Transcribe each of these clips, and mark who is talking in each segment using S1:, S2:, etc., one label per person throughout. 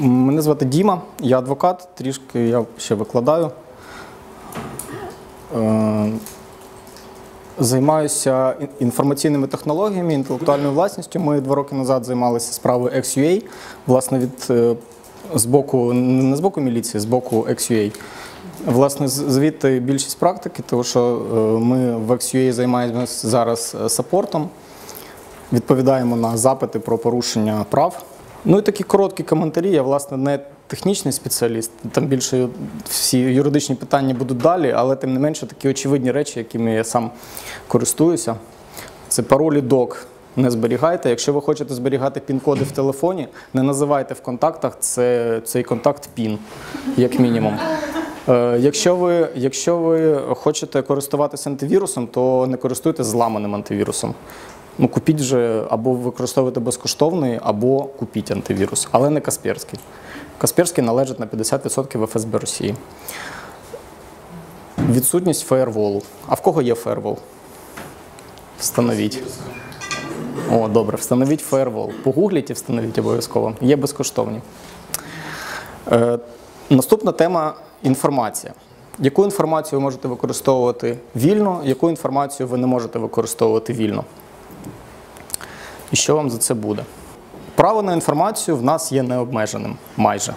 S1: Мене звати Діма, я адвокат, трішки я ще викладаю. Е, Займаюся інформаційними технологіями, інтелектуальною власністю. Ми два роки назад займалися справою XUA, власне, від е, з боку, не з боку міліції, з боку XUA. Власне, звідти більшість практики, тому що е, ми в XUA займаємося зараз саппортом відповідаємо на запити про порушення прав. Ну і такі короткі коментарі. Я, власне, не технічний спеціаліст, там більше всі юридичні питання будуть далі, але тим не менше такі очевидні речі, якими я сам користуюся. Це паролі док. Не зберігайте. Якщо ви хочете зберігати пін-коди в телефоні, не називайте в контактах це, цей контакт пін, як мінімум. Е, Якщо ви, якщо ви хочете користуватися антивірусом, то не користуйтесь зламаним антивірусом. Ну, купіть вже або використовуйте безкоштовний, або купіть антивірус, але не Касперський. Касперський належить на 50% в ФСБ Росії. Відсутність фаєрволу. А в кого є фаєрвол? Встановіть. О, добре, встановіть фаєрвол. Погугліть і встановіть обов'язково. Є безкоштовні. Е, наступна тема інформація. Яку інформацію ви можете використовувати вільно, яку інформацію ви не можете використовувати вільно? І що вам за це буде? Право на інформацію в нас є необмеженим майже.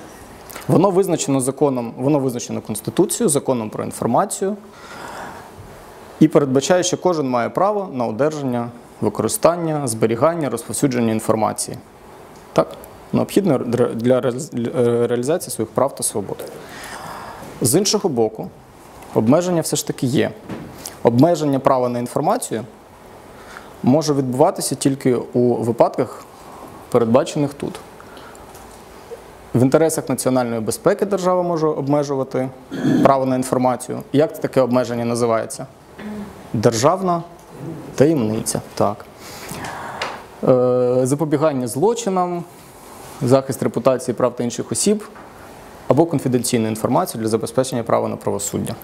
S1: Воно визначено законом, воно визначено Конституцією, законом про інформацію і передбачає, що кожен має право на одержання, використання, зберігання, розповсюдження інформації. Так? Необхідно для для реалізації своїх прав та свобод. З іншого боку, обмеження все ж таки є. Обмеження права на інформацію може відбуватися тільки у випадках, передбачених тут. В інтересах національної безпеки держава може обмежувати право на інформацію. Як таке обмеження називається? Державна таємниця. Так. Е, запобігання злочинам, захист репутації прав та інших осіб або конфіденційну інформацію для забезпечення права на правосуддя.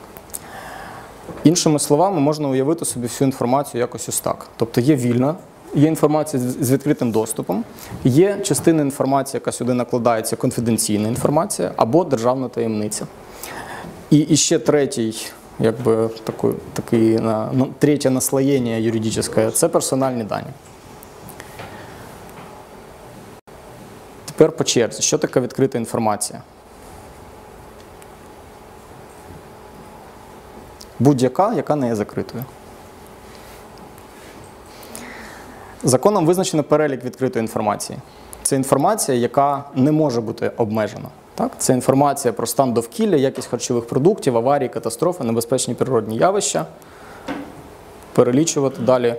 S1: Іншими словами, можна уявити собі всю інформацію якось ось так. Тобто є вільна, є інформація з відкритим доступом, є частина інформації, яка сюди накладається, конфіденційна інформація або державна таємниця. І, і ще третій, якби такий, такий ну, третє наслоєння юридичне це персональні дані. Тепер по черзі, що таке відкрита інформація? Будь-яка, яка не є закритою. Законом визначено перелік відкритої інформації. Це інформація, яка не може бути обмежена. Так? Це інформація про стан довкілля, якість харчових продуктів, аварії, катастрофи, небезпечні природні явища. Перелічувати далі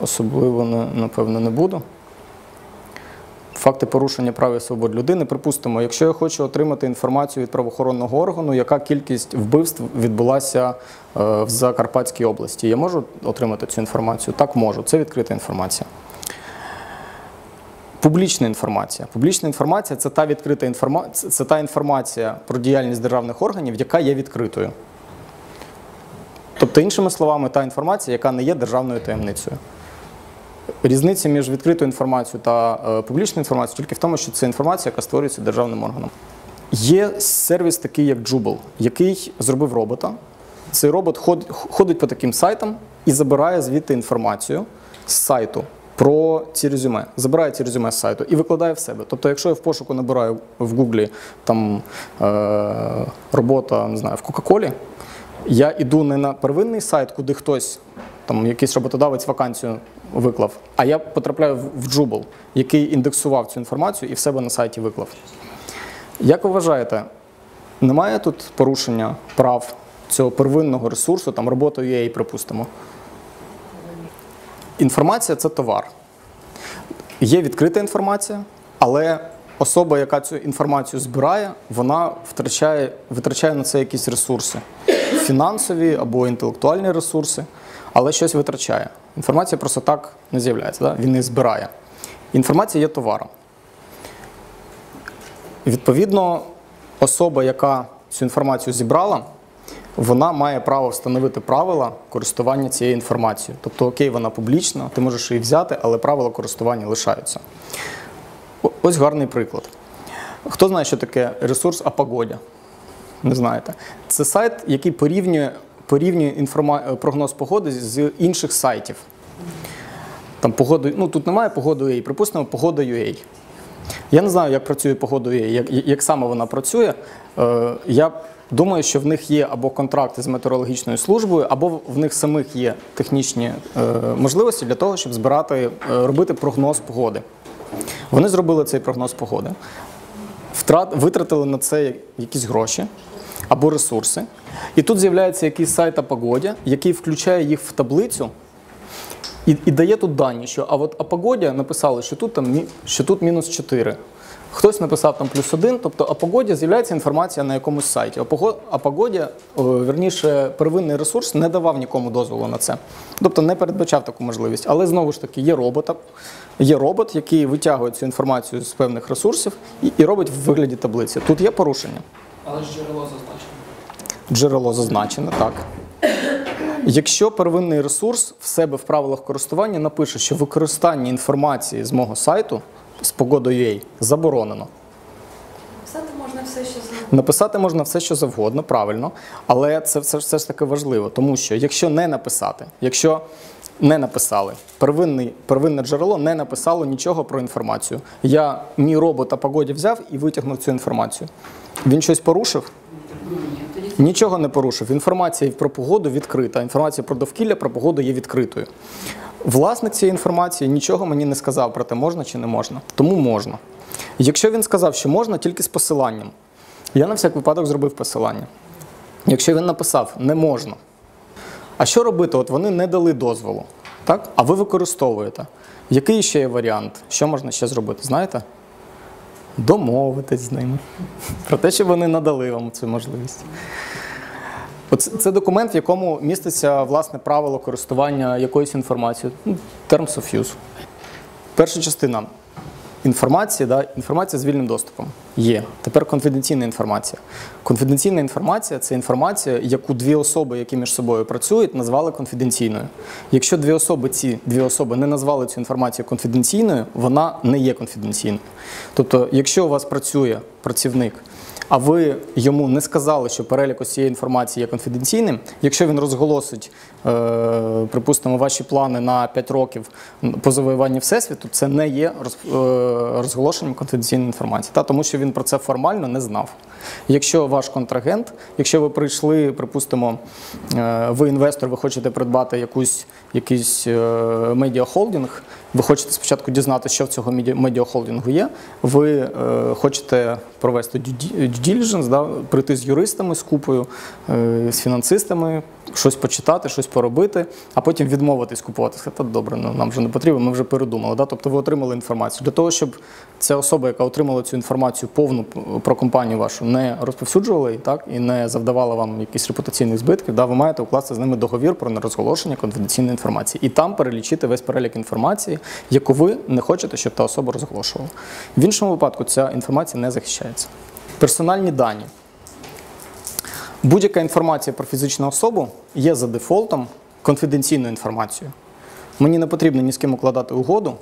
S1: особливо, напевно, не буду. Факти порушення прав і свобод людини. Припустимо, якщо я хочу отримати інформацію від правоохоронного органу, яка кількість вбивств відбулася е, в Закарпатській області, я можу отримати цю інформацію? Так, можу. Це відкрита інформація. Публічна інформація. Публічна інформація це та відкрита інформація, це та інформація про діяльність державних органів, яка є відкритою. Тобто, іншими словами, та інформація, яка не є державною таємницею. Різниця між відкритою інформацією та е, публічною інформацією тільки в тому, що це інформація, яка створюється державним органом. Є сервіс такий, як Jubal, який зробив робота. Цей робот ходить по таким сайтам і забирає звідти інформацію з сайту про ці резюме. Забирає ці резюме з сайту і викладає в себе. Тобто, якщо я в пошуку набираю в Гуглі там е, робота не знаю, в Кока-Колі, я іду не на первинний сайт, куди хтось, там якийсь роботодавець вакансію виклав, а я потрапляю в- Jubal, який індексував цю інформацію і в себе на сайті виклав. Як ви вважаєте, немає тут порушення прав цього первинного ресурсу, там робота UA, припустимо? Інформація це товар. Є відкрита інформація, але особа, яка цю інформацію збирає, вона втрачає, витрачає на це якісь ресурси. Фінансові або інтелектуальні ресурси, але щось витрачає. Інформація просто так не з'являється, да? він її збирає. Інформація є товаром. Відповідно, особа, яка цю інформацію зібрала, вона має право встановити правила користування цією інформацією. Тобто, окей, вона публічна, ти можеш її взяти, але правила користування лишаються. Ось гарний приклад. Хто знає, що таке ресурс Апогодя? Не знаєте. Це сайт, який порівнює, порівнює інформа... прогноз погоди з інших сайтів. Там погода, ну тут немає погоди.ua, припустимо, погода.ua. Я не знаю, як працює погода.ua, як, як саме вона працює. Е, я думаю, що в них є або контракти з метеорологічною службою, або в них самих є технічні е, можливості для того, щоб збирати, е, робити прогноз погоди. Вони зробили цей прогноз погоди, втрат, витратили на це якісь гроші або ресурси. І тут з'являється якийсь сайт о погоді, який включає їх в таблицю. І, і дає тут дані, що а от Апогодя написали, що тут там що тут мінус 4. Хтось написав там плюс 1, тобто Апогодя з'являється інформація на якомусь сайті. Апого- Апогодя, верніше, первинний ресурс не давав нікому дозволу на це. Тобто не передбачав таку можливість. Але знову ж таки є робот, є робот, який витягує цю інформацію з певних ресурсів і робить в вигляді таблиці. Тут є порушення.
S2: Але ж джерело зазначено.
S1: Джерело зазначене, так. Якщо первинний ресурс в себе в правилах користування напише, що використання інформації з мого сайту з погодою.ua заборонено.
S3: Писати можна все, що завгодно.
S1: Написати можна все, що завгодно, правильно, але це все, все ж таки важливо, тому що якщо не написати, якщо не написали, первинний, первинне джерело не написало нічого про інформацію. Я мій робот о погоді взяв і витягнув цю інформацію. Він щось порушив? Нічого не порушив. Інформація про погоду відкрита. Інформація про довкілля про погоду є відкритою. Власник цієї інформації нічого мені не сказав про те, можна чи не можна. Тому можна. Якщо він сказав, що можна, тільки з посиланням, я на всяк випадок зробив посилання. Якщо він написав не можна, а що робити? От вони не дали дозволу, так? а ви використовуєте. Який ще є варіант? Що можна ще зробити? Знаєте? Домовитись з ними про те, що вони надали вам цю можливість. Оце, це- це документ, в якому міститься власне правило користування якоюсь інформацією. Ну, Terms of use. Перша частина інформації, да, інформація з вільним доступом є. Тепер конфіденційна інформація. Конфіденційна інформація це інформація, яку дві особи, які між собою працюють, назвали конфіденційною. Якщо дві особи, ці дві особи не назвали цю інформацію конфіденційною, вона не є конфіденційною. Тобто, якщо у вас працює працівник, а ви йому не сказали, що перелік цієї інформації є конфіденційним, якщо він розголосить, е, припустимо, ваші плани на 5 років по завоюванню Всесвіту, це не є е, розголошенням конфіденційної інформації, та, тому що він про це формально не знав. Якщо ваш контрагент, якщо ви прийшли, припустимо, е, ви інвестор, ви хочете придбати якусь, якийсь медіахолдинг, ви хочете спочатку дізнатися, що в цього медіа- медіахолдингу є, ви е, хочете провести due diligence, да, прийти з юристами, з купою, е, з фінансистами, щось почитати, щось поробити, а потім відмовитись купувати. Сказати, «Та добре, ну, нам вже не потрібно, ми вже передумали. Да? Тобто ви отримали інформацію. Для того, щоб ця особа, яка отримала цю інформацію повну про компанію вашу, не розповсюджувала її, так, і не завдавала вам якісь репутаційних збитків, да, ви маєте укласти з ними договір про нерозголошення конфіденційної інформації. І там перелічити весь перелік інформації, яку ви не хочете, щоб та особа розголошувала. В іншому випадку ця інформація не захищається. Персональні дані. Будь-яка інформація про фізичну особу є за дефолтом конфіденційною інформацією. Мені не потрібно ні з ким укладати угоду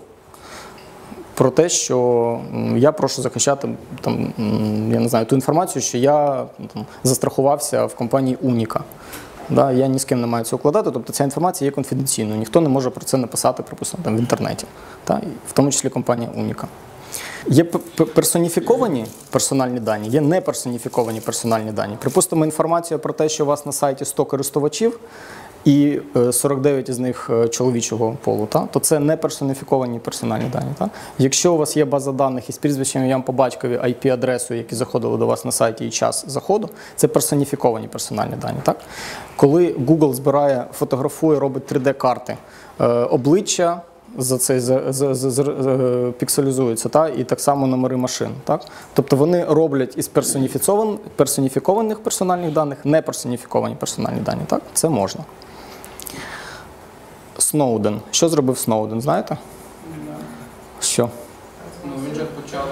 S1: про те, що я прошу захищати там, я не знаю, ту інформацію, що я там, застрахувався в компанії Уніка. Да, я ні з ким не маю це укладати, тобто ця інформація є конфіденційною. Ніхто не може про це написати, припустимо, там, в інтернеті, та, в тому числі компанія Уніка. Є персоніфіковані персональні дані, є неперсоніфіковані персональні дані. Припустимо, інформація про те, що у вас на сайті 100 користувачів, і е, 49 із них е, чоловічого полу, та, то це не персоніфіковані персональні дані. Та. Якщо у вас є база даних із прізвищем ім'ям по батькові, IP-адресою, які заходили до вас на сайті і час заходу, це персоніфіковані персональні дані. Так? Коли Google збирає, фотографує, робить 3D-карти е, обличчя, за це за, за, за, за, е, пікселізуються, та, і так само номери машин. Так? Тобто вони роблять із персоніфіцован- персоніфікованих персональних даних неперсоніфіковані персональні дані. Так? Це можна. Сноуден. Що зробив Сноуден, знаєте? Що?
S2: Ну він же почав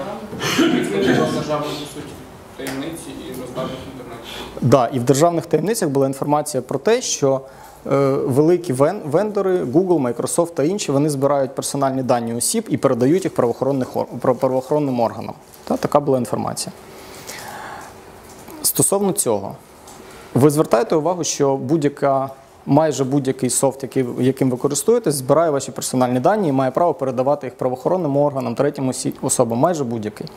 S2: державну суті таємниці і роздав в інтернеті.
S1: Да, і в державних таємницях була інформація про те, що великі вендори, Google, Microsoft та інші, вони збирають персональні дані осіб і передають їх правоохоронним органам. Та, така була інформація. Стосовно цього, ви звертаєте увагу, що будь-яка, майже будь-який софт, яким ви користуєтесь, збирає ваші персональні дані і має право передавати їх правоохоронним органам, третім особам, майже будь-який.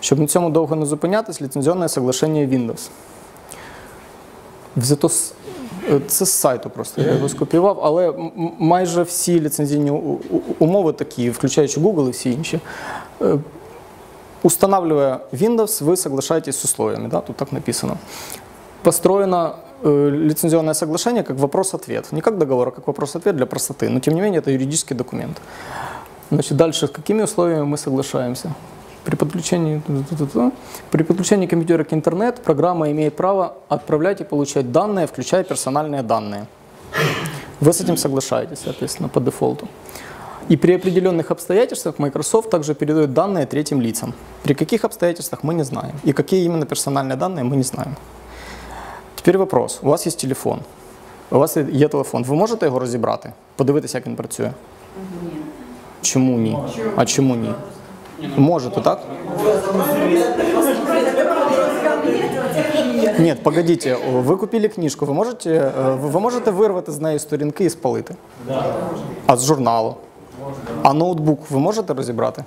S1: Щоб на цьому довго не зупинятись, ліцензіонне соглашення Windows. Взято е, це з сайту просто, я його скопіював, але м- м- майже всі ліцензійні у- у- умови такі, включаючи Google і всі інші. Е, Устанавливая Windows, вы соглашаетесь с условиями, да, тут так написано. Построено э, лицензионное соглашение как вопрос-ответ. Не как договор, а как вопрос-ответ для простоты. Но тем не менее это юридический документ. Значит, дальше, с какими условиями мы соглашаемся? При подключении, ту-ту-ту-ту. при подключении компьютера к интернет программа имеет право отправлять и получать данные, включая персональные данные. Вы с этим соглашаетесь, соответственно, по дефолту. И при определенных обстоятельствах Microsoft также передает данные третьим лицам. При каких обстоятельствах мы не знаем. И какие именно персональные данные мы не знаем. Тепер вопрос. У вас є телефон. У вас є телефон. Ви можете його розібрати? Подивитися, як він працює? Ні. Чому ні? А чому ні? Можете, так? Нет, погодите, ви купили книжку, ви можете, е, ви можете вирвати з неї сторінки і спалити? А з журналу? А ноутбук ви можете розібрати?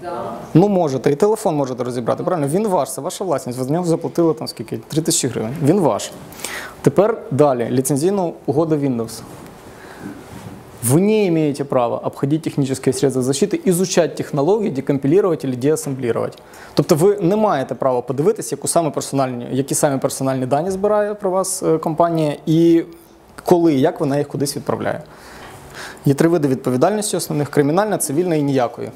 S1: Ну можете, і телефон можете розібрати. Правильно, він ваш, це ваша власність. Ви за нього заплатили там скільки? 3 тисячі гривень. Він ваш. Тепер далі. Ліцензійна угода Windows. Вы не имеете права обходить технические средства защиты, изучать технології, декомпілювати или деасемблірувати. Тобто ви не маєте права подивитися, яку саме персональні, які саме персональні дані збирає про вас е, компанія, і коли, як вона їх кудись відправляє. Є три види відповідальності основних: кримінальна, цивільна і ніякої.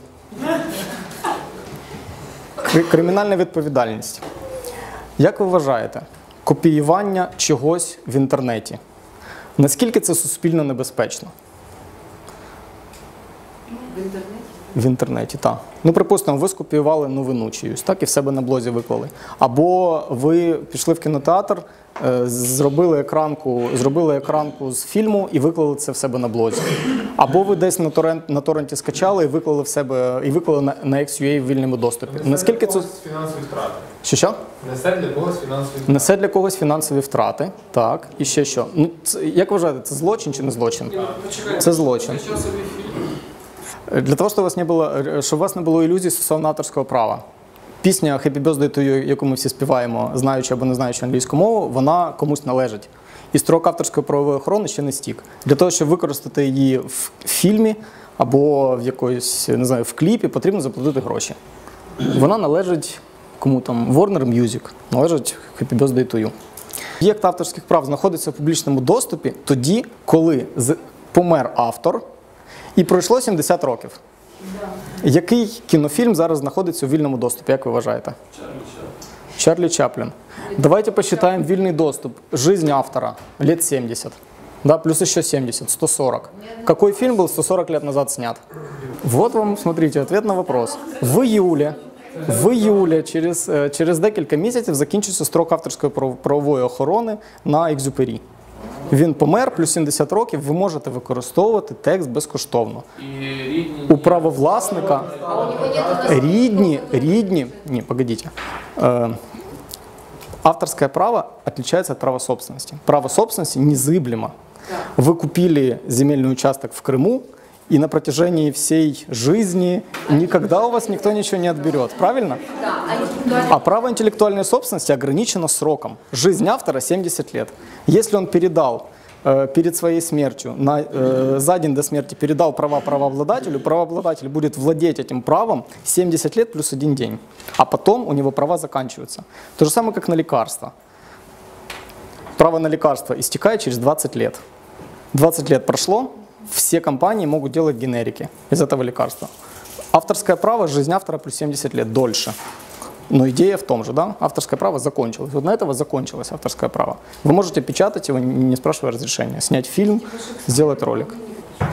S1: Кримінальна відповідальність. Як ви вважаєте, копіювання чогось в інтернеті? Наскільки це суспільно небезпечно?
S3: В інтернеті.
S1: В інтернеті, так. Ну, припустимо, ви скопіювали новину чиюсь, так, і в себе на блозі виклали. Або ви пішли в кінотеатр, е, зробили екранку, зробили екранку з фільму і виклали це в себе на блозі. Або ви десь на торрент, на торренті скачали і виклали в себе і виклали на, на XUA в вільному доступі. Наскільки це
S2: фінансові втрати?
S1: що що?
S2: Несе для когось фінансові втрати.
S1: Несе для когось фінансові втрати, так, і ще що? Ну, це, як вважаєте, це злочин чи не злочин? Це злочин.
S2: Що собі фільм?
S1: Для того, щоб у вас не було, щоб у вас не було ілюзій стосовно авторського права. Пісня Happy Birthday to you, яку ми всі співаємо, знаючи або не знаючи англійську мову, вона комусь належить. І строк авторської правової охорони ще не стік. Для того, щоб використати її в фільмі або в якоїсь, не знаю, в кліпі, потрібно заплатити гроші. Вона належить кому там Warner Music, належить Happy Birthday to you. Об'єкт авторських прав знаходиться в публічному доступі тоді, коли помер автор і пройшло 70 років. Який кінофільм зараз знаходиться у вільному доступі, як ви вважаєте? Чарлі Чаплин. Давайте посчитаем вильный доступ. Жизнь автора. Лет 70. Да, плюс еще 70, 140. Какой фильм был 140 лет назад снят? Вот вам, смотрите, ответ на вопрос. В июле, в июле через, е, через декілька місяців закінчиться строк авторської правової охорони на Екзюпері. Він помер, плюс 70 років, ви можете використовувати текст безкоштовно.
S2: І рідні
S1: У правовласника рідні, рідні, ні, погодите. Э, авторское право отличается от права собственности. Право собственности незыблемо. Вы купили земельный участок в Крыму, И на протяжении всей жизни никогда у вас никто ничего не отберет. Правильно?
S3: А
S1: право интеллектуальной собственности ограничено сроком. Жизнь автора 70 лет. Если он передал э, перед своей смертью, на, э, за день до смерти передал права правообладателю, правообладатель будет владеть этим правом 70 лет плюс один день. А потом у него права заканчиваются. То же самое, как на лекарства. Право на лекарство истекает через 20 лет. 20 лет прошло, все компании могут делать генерики из этого лекарства. Авторское право, жизнь автора плюс 70 лет дольше. Но идея в том же, да, авторское право закончилось. Вот на этого закончилось авторское право. Вы можете печатать его, не спрашивая разрешения, снять фильм, сделать ролик.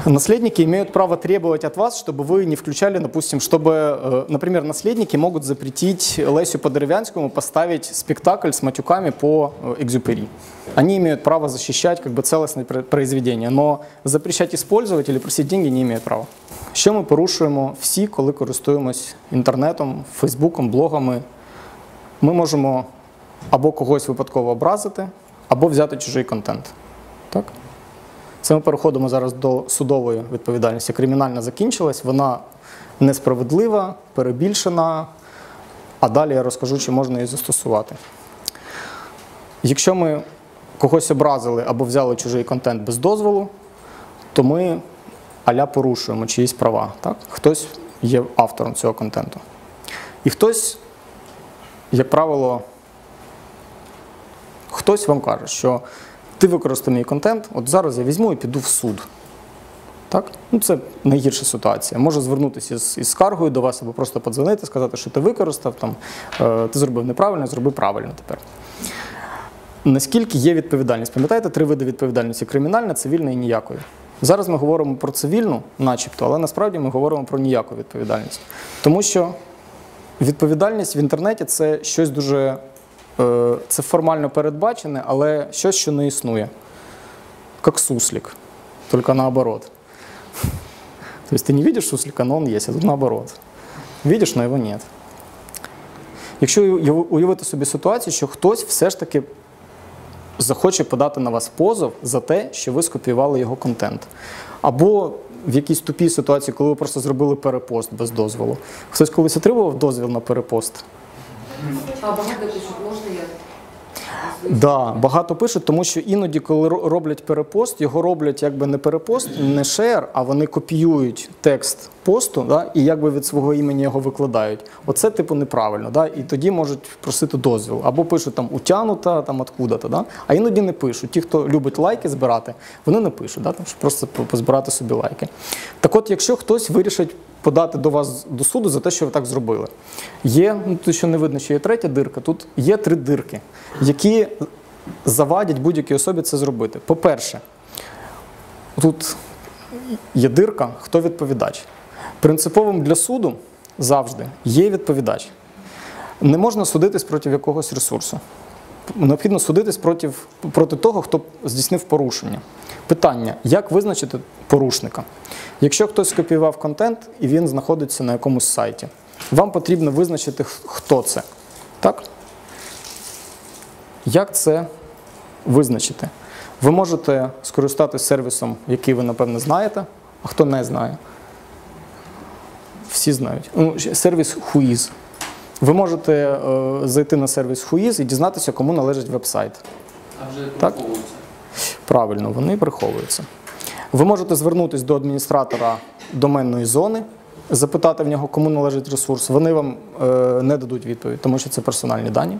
S1: Наследники имеют право требовать от вас, чтобы вы не включали, допустим, чтобы, э, например, наследники могут запретить Лесю Подеревянскому поставить спектакль с матюками по э, Экзюпери. Они имеют право защищать как бы целостное пр- произведение, но запрещать использовать или просить деньги не имеют права. Що ми порушуємо всі, коли користуємось інтернетом, фейсбуком, блогами? Ми можемо або когось випадково образити, або взяти чужий контент. Так? Це ми переходимо зараз до судової відповідальності. Кримінальна закінчилась, вона несправедлива, перебільшена, а далі я розкажу, чи можна її застосувати. Якщо ми когось образили або взяли чужий контент без дозволу, то ми аля порушуємо чиїсь права. Так? Хтось є автором цього контенту. І хтось, як правило, хтось вам каже, що ти використав мій контент, от зараз я візьму і піду в суд. Так? Ну, це найгірша ситуація. Може звернутися із, із скаргою до вас або просто подзвонити, сказати, що ти використав, там, е, ти зробив неправильно, зроби правильно тепер. Наскільки є відповідальність? Пам'ятаєте, три види відповідальності: кримінальна, цивільна і ніякої. Зараз ми говоримо про цивільну, начебто, але насправді ми говоримо про ніяку відповідальність. Тому що відповідальність в інтернеті це щось дуже це формально передбачене, але щось, що не існує. Як суслик, тільки наоборот. Тобто ти не бачиш суслика, но он є, а тут наоборот. Видиш, но його нет. Якщо уявити собі ситуацію, що хтось все ж таки захоче подати на вас позов за те, що ви скопіювали його контент. Або в якійсь тупій ситуації, коли ви просто зробили перепост без дозволу. Хтось колись отримував дозвіл на перепост?
S3: А багато пишуть, можна я?
S1: Да, багато пишуть, тому що іноді, коли роблять перепост, його роблять якби не перепост, не шер, а вони копіюють текст посту да, і якби від свого імені його викладають. Оце типу неправильно. Да, і тоді можуть просити дозвіл. Або пишуть там утянута, там откуда-то. Да, а іноді не пишуть. Ті, хто любить лайки збирати, вони не пишуть, да, там, щоб просто позбирати собі лайки. Так от, якщо хтось вирішить подати до вас до суду за те, що ви так зробили. Є, ну тут ще не видно, що є третя дирка, тут є три дирки, які завадять будь-якій особі це зробити. По-перше, тут є дирка, хто відповідач. Принциповим для суду завжди є відповідач. Не можна судитись проти якогось ресурсу. Необхідно судитись проти, проти того, хто здійснив порушення. Питання: як визначити порушника? Якщо хтось скопіював контент і він знаходиться на якомусь сайті, вам потрібно визначити, хто це. Так? Як це визначити? Ви можете скористатися сервісом, який ви, напевно, знаєте, а хто не знає. Всі знають. Ну, сервіс Whois. Ви можете е, зайти на сервіс Whois і дізнатися, кому належить веб-сайт.
S2: А вже
S1: Так.
S2: приховується.
S1: Правильно, вони приховуються. Ви можете звернутися до адміністратора доменної зони, запитати в нього, кому належить ресурс. Вони вам е, не дадуть відповідь, тому що це персональні дані.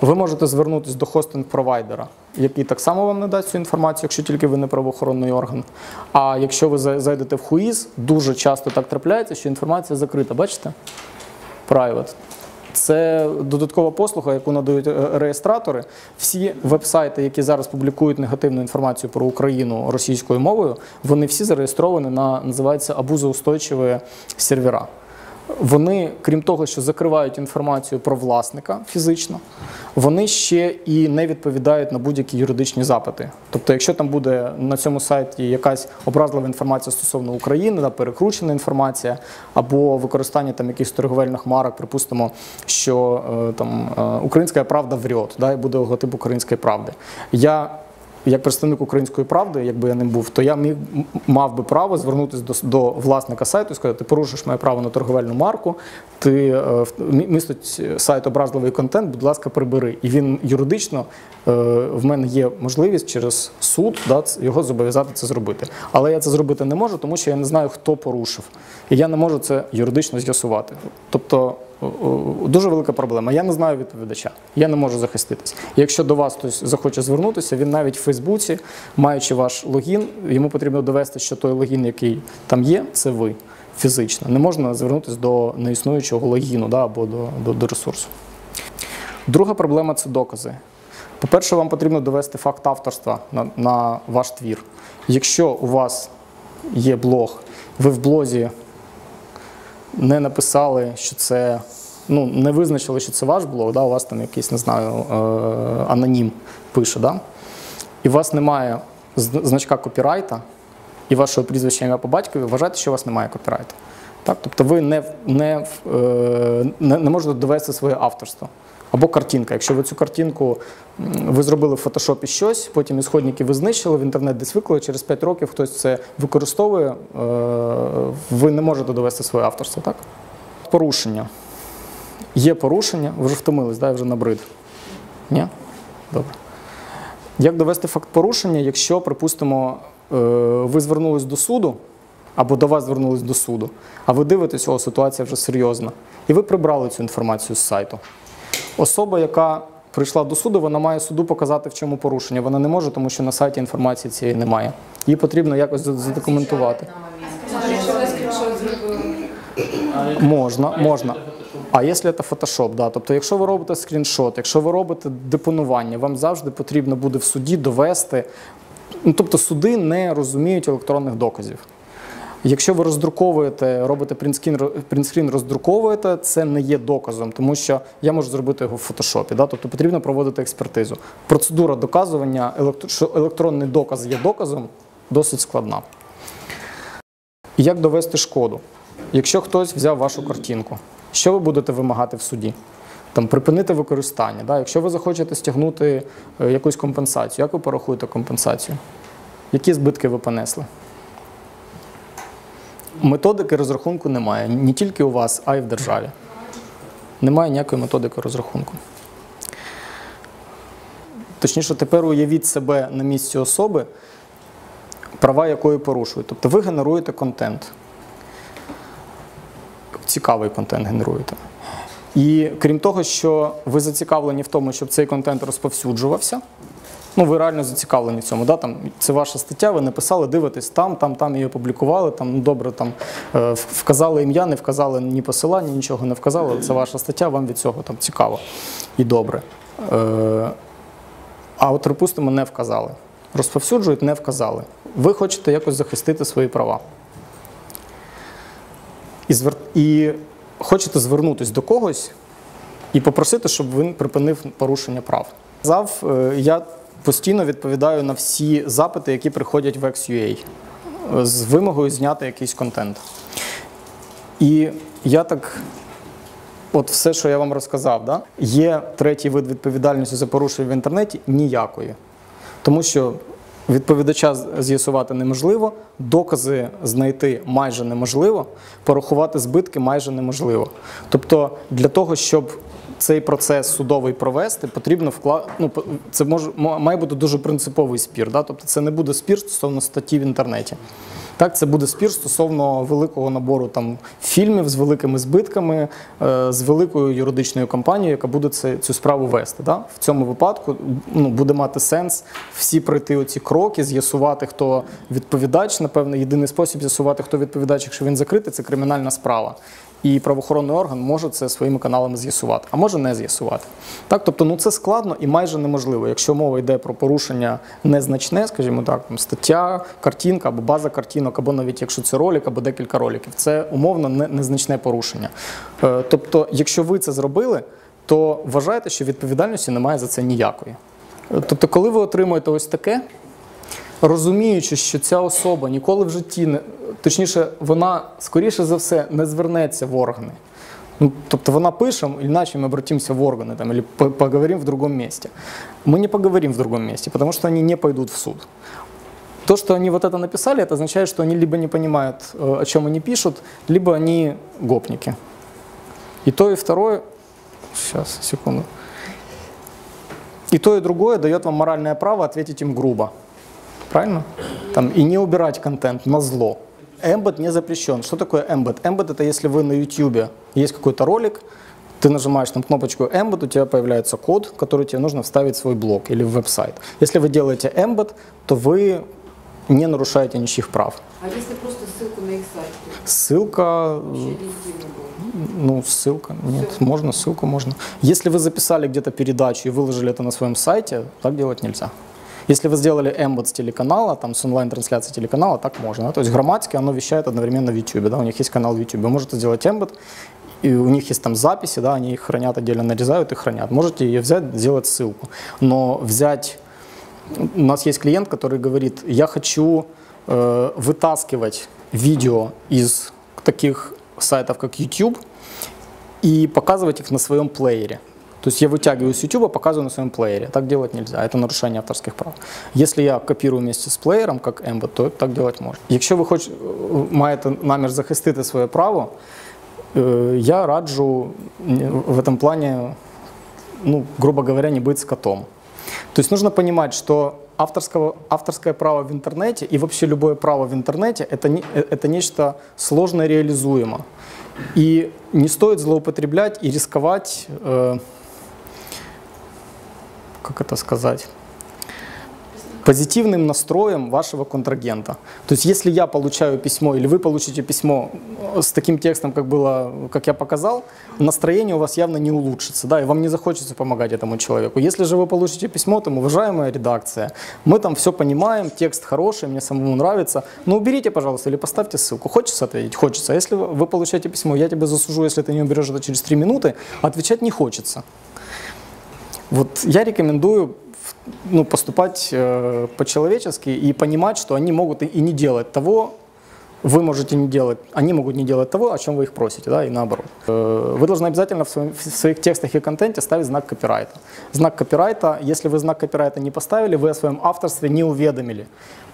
S1: Ви можете звернутися до хостинг-провайдера, який так само вам надасть цю інформацію, якщо тільки ви не правоохоронний орган. А якщо ви зайдете в Хуїз, дуже часто так трапляється, що інформація закрита. Бачите? Private. Це додаткова послуга, яку надають е, реєстратори. Всі веб-сайти, які зараз публікують негативну інформацію про Україну російською мовою, вони всі зареєстровані на називається абузоустойчиві сервера. Вони, крім того, що закривають інформацію про власника фізично, вони ще і не відповідають на будь-які юридичні запити. Тобто, якщо там буде на цьому сайті якась образлива інформація стосовно України, перекручена інформація, або використання там якихось торговельних марок, припустимо, що е, там е, українська правда врет, да, і буде логотип української правди. Я як представник української правди, якби я ним був, то я міг мав би право звернутися до, до власника сайту і сказати, ти порушиш моє право на торговельну марку, ти е, містить сайт образливий контент, будь ласка, прибери. І він юридично е, в мене є можливість через суд да, його зобов'язати це зробити. Але я це зробити не можу, тому що я не знаю, хто порушив. І я не можу це юридично з'ясувати. Тобто дуже велика проблема. Я не знаю відповідача, я не можу захиститись. Якщо до вас хтось захоче звернутися, він навіть в Фейсбуці, маючи ваш логін, йому потрібно довести, що той логін, який там є, це ви фізично. Не можна звернутися до неіснуючого логіну да, або до, до, до ресурсу. Друга проблема це докази. По-перше, вам потрібно довести факт авторства на, на ваш твір. Якщо у вас є блог, ви в блозі не написали, що це, ну, не визначили, що це ваш блог, да, у вас там якийсь, не знаю, е, анонім пише, да? і у вас немає значка копірайта і вашого прізвища ім'я по батькові, вважайте, що у вас немає копірайту. Так? Тобто ви не, не, е, не, не можете довести своє авторство. Або картинка. Якщо ви цю картинку ви зробили в фотошопі щось, потім ісходники ви знищили, в інтернет десь виклали, через 5 років хтось це використовує, е, ви не можете довести своє авторство. Так? Порушення. Є порушення, ви вже втомились, да? вже набрид. Ні? Добре. Як довести факт порушення, якщо, припустимо, е, ви звернулись до суду, або до вас звернулись до суду, а ви дивитесь, о, ситуація вже серйозна, і ви прибрали цю інформацію з сайту. Особа, яка прийшла до суду, вона має суду показати, в чому порушення. Вона не може, тому що на сайті інформації цієї немає. Їй потрібно якось задокументувати. Можна, можна. А якщо це фотошоп, да. тобто, якщо ви робите скріншот, якщо ви робите депонування, вам завжди потрібно буде в суді довести. Ну, тобто суди не розуміють електронних доказів. Якщо ви роздруковуєте, робите принтскрін, принтскрін роздруковуєте, це не є доказом, тому що я можу зробити його в фотошопі. Да? Тобто потрібно проводити експертизу. Процедура доказування, що електронний доказ є доказом, досить складна. Як довести шкоду? Якщо хтось взяв вашу картинку, що ви будете вимагати в суді? Там припинити використання. Да? Якщо ви захочете стягнути е, якусь компенсацію, як ви порахуєте компенсацію? Які збитки ви понесли? Методики розрахунку немає. Не тільки у вас, а й в державі. Немає ніякої методики розрахунку. Точніше, тепер уявіть себе на місці особи, права якої порушують. Тобто ви генеруєте контент. Цікавий контент генеруєте. І крім того, що ви зацікавлені в тому, щоб цей контент розповсюджувався, ну ви реально зацікавлені в цьому. Да? Там, це ваша стаття, ви написали, дивитесь там, там, там її опублікували, там ну, добре там е, вказали ім'я, не вказали ні посилання, нічого не вказали. Це ваша стаття, вам від цього там цікаво і добре. Е, а от, припустимо, не вказали. Розповсюджують, не вказали. Ви хочете якось захистити свої права. І, звер... і хочете звернутися до когось і попросити, щоб він припинив порушення прав. Казав, е, я постійно відповідаю на всі запити, які приходять в XUA з вимогою зняти якийсь контент. І я так, от все, що я вам розказав, да? є третій вид відповідальності за порушення в інтернеті ніякої. Тому що відповідача з'ясувати неможливо, докази знайти майже неможливо, порахувати збитки майже неможливо. Тобто, для того, щоб цей процес судовий провести, потрібно вкла... ну, це може має бути дуже принциповий спір. Да? Тобто, це не буде спір стосовно статті в інтернеті. Так, це буде спір стосовно великого набору там фільмів з великими збитками, е, з великою юридичною компанією, яка буде це, цю справу вести. Да? В цьому випадку ну, буде мати сенс всі пройти оці кроки, з'ясувати, хто відповідач. Напевно, єдиний спосіб з'ясувати, хто відповідач, якщо він закритий, це кримінальна справа. І правоохоронний орган може це своїми каналами з'ясувати, а може не з'ясувати. Так, тобто, ну це складно і майже неможливо. Якщо мова йде про порушення незначне, скажімо так, там, стаття, картинка або база картинок, або навіть якщо це ролик, або декілька роликів, це умовно не- незначне порушення. Е, Тобто, якщо ви це зробили, то вважайте, що відповідальності немає за це ніякої. Е, Тобто, коли ви отримуєте ось таке, розуміючи, що ця особа ніколи в житті не точніше, вона скоріше за все не звернеться в органи. Ну, тобто вона пише, иначе мы обратимся в органы там, или по- поговорим в другом месте. Мы не поговорим в другом месте, потому что они не пойдут в суд. То, что они вот это написали, это означает, что они либо не понимают, э, о чем они пишут, либо они гопники. И то, и второе... Сейчас, секунду. И то, и другое дает вам моральное право ответить им грубо. Правильно? Там, и не убирать контент на зло. Эмбот не запрещен. Что такое эмбот? Эмбот это если вы на YouTube есть какой-то ролик, ты нажимаешь на кнопочку Embed, у тебя появляется код, который тебе нужно вставить в свой блог или в веб-сайт. Если вы делаете Embed, то вы не нарушаете ничьих прав.
S3: А если просто ссылку на их сайт?
S1: Ссылка, ну, ссылка, нет, можно, ссылку можно. Если вы записали где-то передачу и выложили это на своем сайте, так делать нельзя. Если вы сделали эмбот с телеканала, там с онлайн-трансляцией телеканала, так можно. То есть громадский, оно вещает одновременно в YouTube, да, у них есть канал в YouTube. Вы можете сделать эмбот, и у них есть там записи, да, они их хранят отдельно, нарезают и хранят. Можете ее взять, сделать ссылку. Но взять... У нас есть клиент, который говорит, я хочу э, вытаскивать видео из таких сайтов, как YouTube, и показывать их на своем плеере. То есть я вытягиваю с YouTube, показываю на своем плеере. Так делать нельзя, это нарушение авторских прав. Если я копірую вместе з плеєром, як Embed, то так делать можна. Якщо ви хоч, маєте намір захистити своє право, е, я раджу м, в этом плане, ну, грубо говоря, не быть скотом. То есть нужно понимать, что авторского, авторское право в интернете и вообще любое право в интернете это, не, э, это нечто сложно реализуемо. И не стоит злоупотреблять и рисковать, э, как это сказать, позитивным настроем вашего контрагента. То есть если я получаю письмо или вы получите письмо э, с таким текстом, как было, как я показал, настроение у вас явно не улучшится, да, и вам не захочется помогать этому человеку. Если же вы получите письмо, там, уважаемая редакция, мы там все понимаем, текст хороший, мне самому нравится, но уберите, пожалуйста, или поставьте ссылку. Хочется ответить? Хочется. Если вы получаете письмо, я тебя засужу, если ты не уберешь это через три минуты, отвечать не хочется. Вот я рекомендую в- ну, поступать э, по-человечески и понимать, что они могут и, и не делать того, вы можете не делать, они могут не делать того, о чем вы их просите, да, и наоборот. Э, Вы должны обязательно в, своем- в своих текстах и контенте ставить знак копирайта. Знак копирайта, если вы знак копирайта не поставили, вы о своем авторстве не уведомили.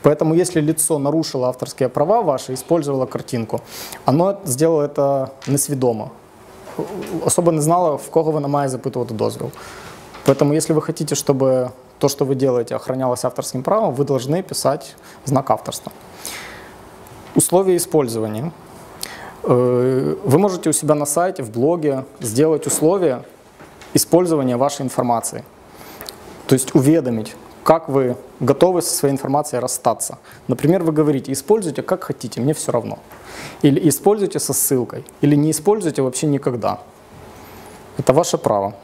S1: Поэтому если лицо нарушило авторские права ваши, использовало картинку, оно сделало это несвідомо. Особо не знало, в кого вона має запитувати дозвіл. Поэтому, если вы хотите, чтобы то, что вы делаете, охранялось авторским правом, вы должны писать знак авторства. Условия использования. Э, Вы можете у себя на сайте, в блоге сделать условия использования вашей информации. То есть уведомить, как вы готовы со своей информацией расстаться. Например, вы говорите, используйте как хотите, мне все равно. Или используйте со ссылкой, или не используйте вообще никогда. Это ваше право.